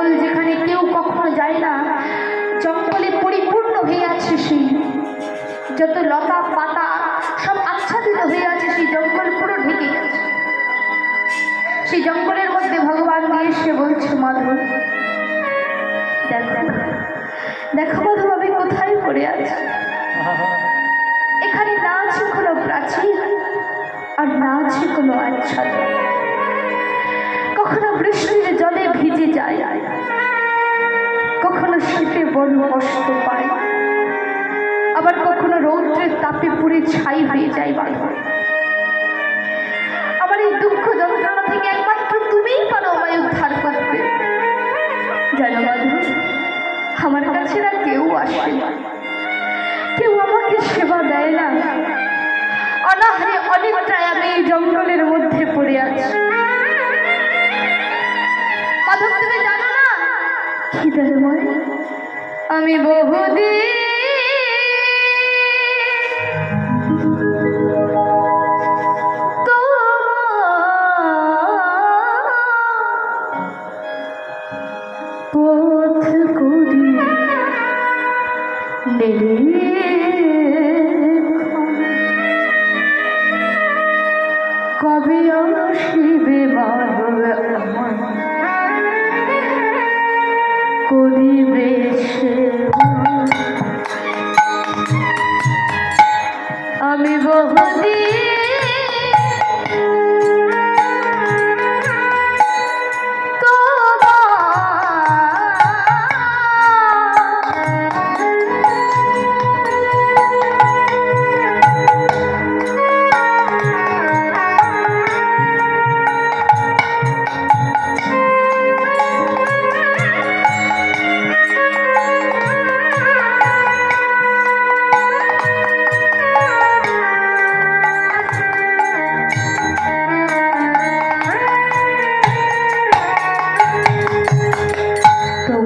জঙ্গল যেখানে কেউ কখনো যায় না, জঙ্গলে পরিপূর্ণ হয়ে আছে সেই যত লতা পাতা সব আচ্ছাদিত হয়ে আছে, সেই জঙ্গল পুরো ঢেকে গেছে। সেই জঙ্গলের মধ্যে ভগবান গিয়ে সে বলছে মাধব দেখো মাধব, আমি কোথায় পড়ে আছি? এখানে না আছে কোনো প্রাচীর আর না আছে কোনো আচ্ছাদন কখনো বৃষ্টির জলে ভিজে যায়। বড় কষ্ট পায়। আবার কখনো রৌদ্রের তাপে পুড়ে ছাই হয়ে যায় বাধা আমার এই দুঃখ যন্ত্রণা থেকে একমাত্র তুমিই পারো আমায় উদ্ধার করতে। জানো বাধু আমার কাছে না কেউ আসে কেউ আমাকে সেবা দেয় না। অনাহারে অনেকটাই আমি এই জঙ্গলের মধ্যে পড়ে আছি। মাধব, তুমি জানো না? খিদের মনে আমি বহুদিন কবে বাবা আমার করিবে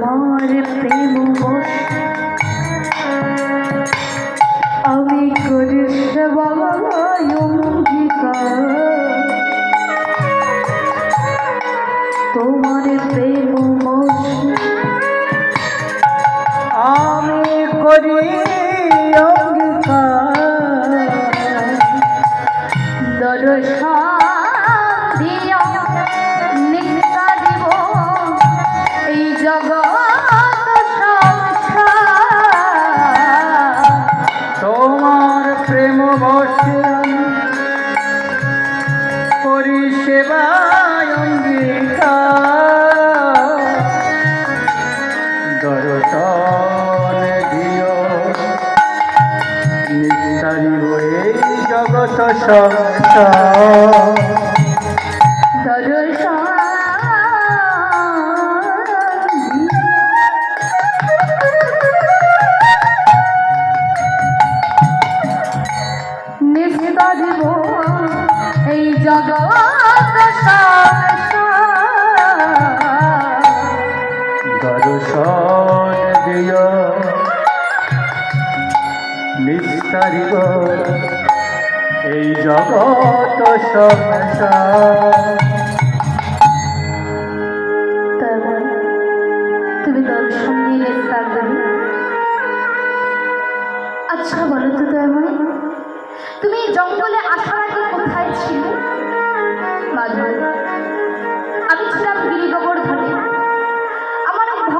তোমার প্রেম আমি করি অঙ্গীকার। তোমার প্রেম আমি করি অঙ্গীকার। দর্শন সংসার এই জগৎ দর্শন দিও নিস্তারিব এই জগত সংসার। তারপর তুমি দর্শন নিলে তার আচ্ছা বলো তো দয়াময়। তুমি জঙ্গলে আসার আগে